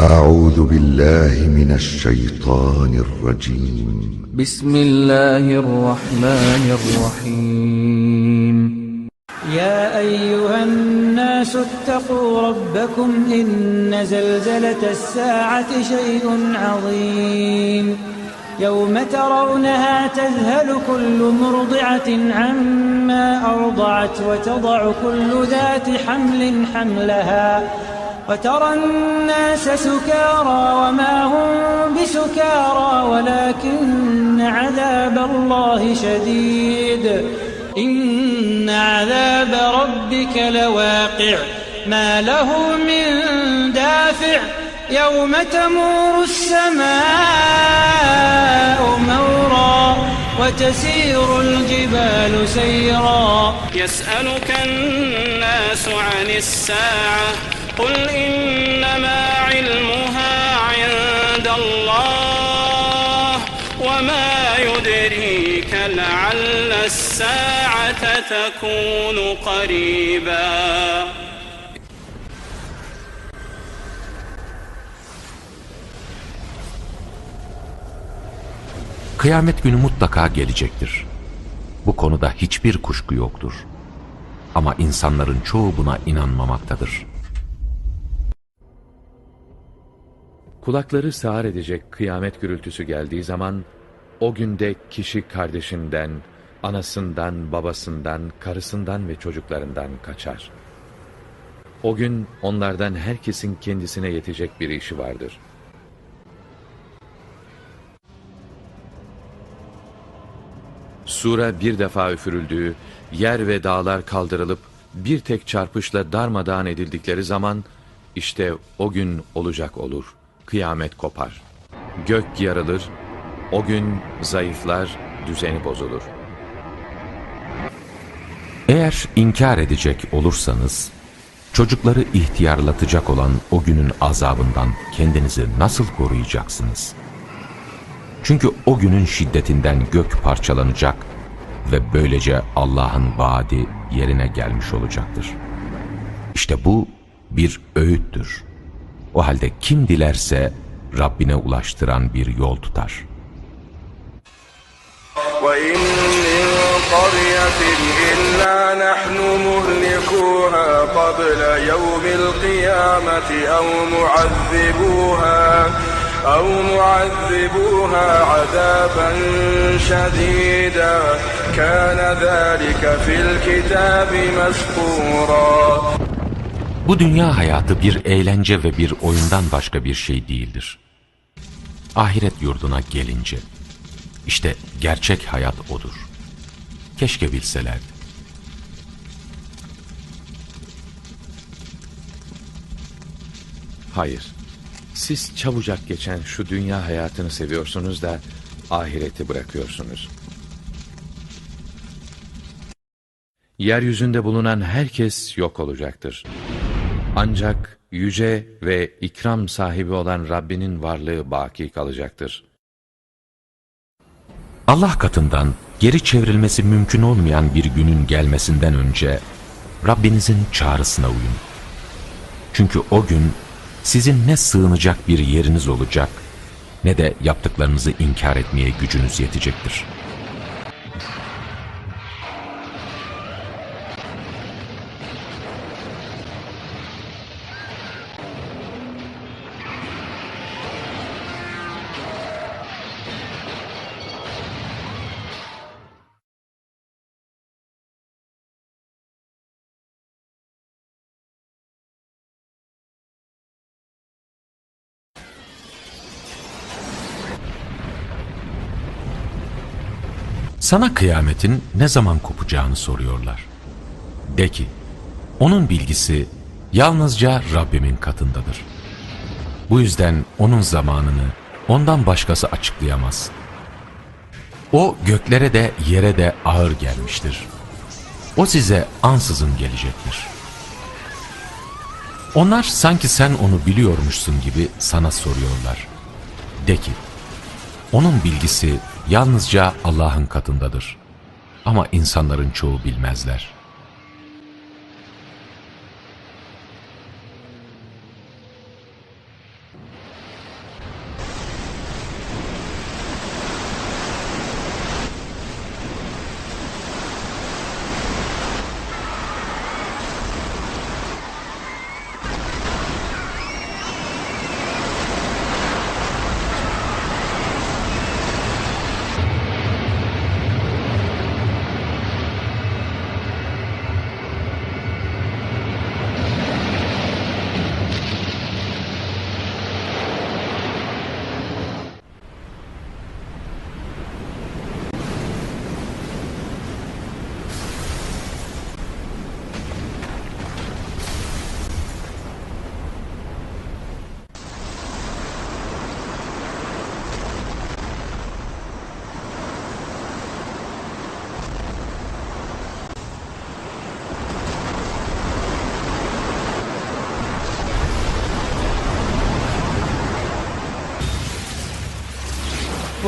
أعوذ بالله من الشيطان الرجيم. بسم الله الرحمن الرحيم. يا أيها الناس اتقوا ربكم إن زلزلة الساعة شيء عظيم. يوم ترونها تذهل كل مرضعة عما أرضعت وتضع كل ذات حمل حملها. وترى الناس سكارى وما هم بسكارى ولكن عذاب الله شديد. إن عذاب ربك لواقع. ما له من دافع. يوم تمور السماء مورا وتسير الجبال سيرا. يسألك الناس عن الساعة. قل إنما علمها عند الله وما يدريك لعل الساعة تكون قريبا Kıyamet günü mutlaka gelecektir. Bu konuda hiçbir kuşku yoktur. Ama insanların çoğu buna inanmamaktadır. Kulakları sağır edecek kıyamet gürültüsü geldiği zaman, o günde kişi kardeşinden, anasından, babasından, karısından ve çocuklarından kaçar. O gün onlardan herkesin kendisine yetecek bir işi vardır. Sura bir defa üfürüldüğü, yer ve dağlar kaldırılıp bir tek çarpışla darmadağın edildikleri zaman, işte o gün olacak olur, kıyamet kopar. Gök yarılır, o gün zayıflar, düzeni bozulur. Eğer inkar edecek olursanız, çocukları ihtiyarlatacak olan o günün azabından kendinizi nasıl koruyacaksınız? Çünkü o günün şiddetinden gök parçalanacak ve böylece Allah'ın vaadi yerine gelmiş olacaktır. İşte bu bir öğüttür. O halde kim dilerse Rabbine ulaştıran bir yol tutar. أو معذبوها عذابا شديدا كان ذلك في الكتاب مسطورا Bu dünya hayatı bir eğlence ve bir oyundan başka bir şey değildir. Ahiret yurduna gelince, işte gerçek hayat odur. Keşke bilselerdi. Hayır, siz çabucak geçen şu dünya hayatını seviyorsunuz da ahireti bırakıyorsunuz. Yeryüzünde bulunan herkes yok olacaktır. Ancak yüce ve ikram sahibi olan Rabbinin varlığı baki kalacaktır. Allah katından geri çevrilmesi mümkün olmayan bir günün gelmesinden önce Rabbinizin çağrısına uyun. Çünkü o gün sizin ne sığınacak bir yeriniz olacak ne de yaptıklarınızı inkar etmeye gücünüz yetecektir. Sana kıyametin ne zaman kopacağını soruyorlar. De ki, onun bilgisi yalnızca Rabbimin katındadır. Bu yüzden onun zamanını ondan başkası açıklayamaz. O göklere de yere de ağır gelmiştir. O size ansızın gelecektir. Onlar sanki sen onu biliyormuşsun gibi sana soruyorlar. De ki, onun bilgisi yalnızca Allah'ın katındadır. Ama insanların çoğu bilmezler.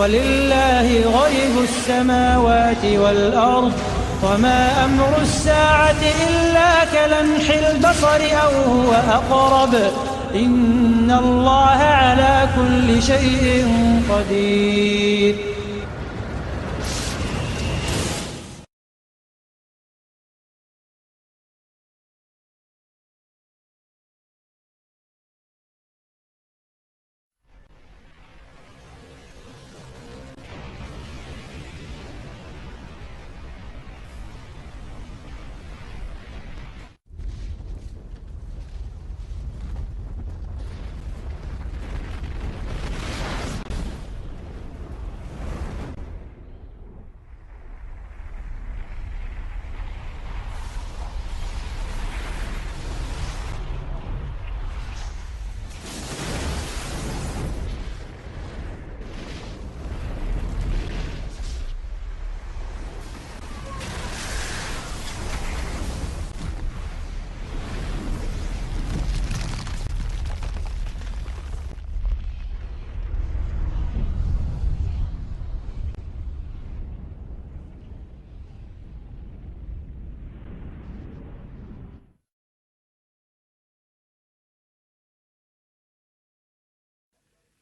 ولله غيب السماوات والأرض وما أمر الساعة إلا كلمح البصر أو هو أقرب. إن الله على كل شيء قدير.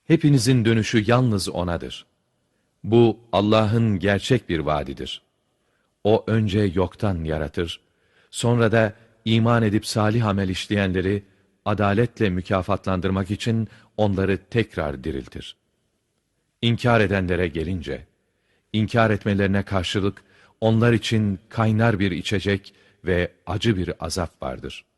Hepinizin dönüşü yalnız O'nadır. Bu Allah'ın gerçek bir vaadidir. O önce yoktan yaratır, sonra da iman edip salih amel işleyenleri adaletle mükafatlandırmak için onları tekrar diriltir. İnkar edenlere gelince, inkar etmelerine karşılık onlar için kaynar bir içecek ve acı bir azap vardır.''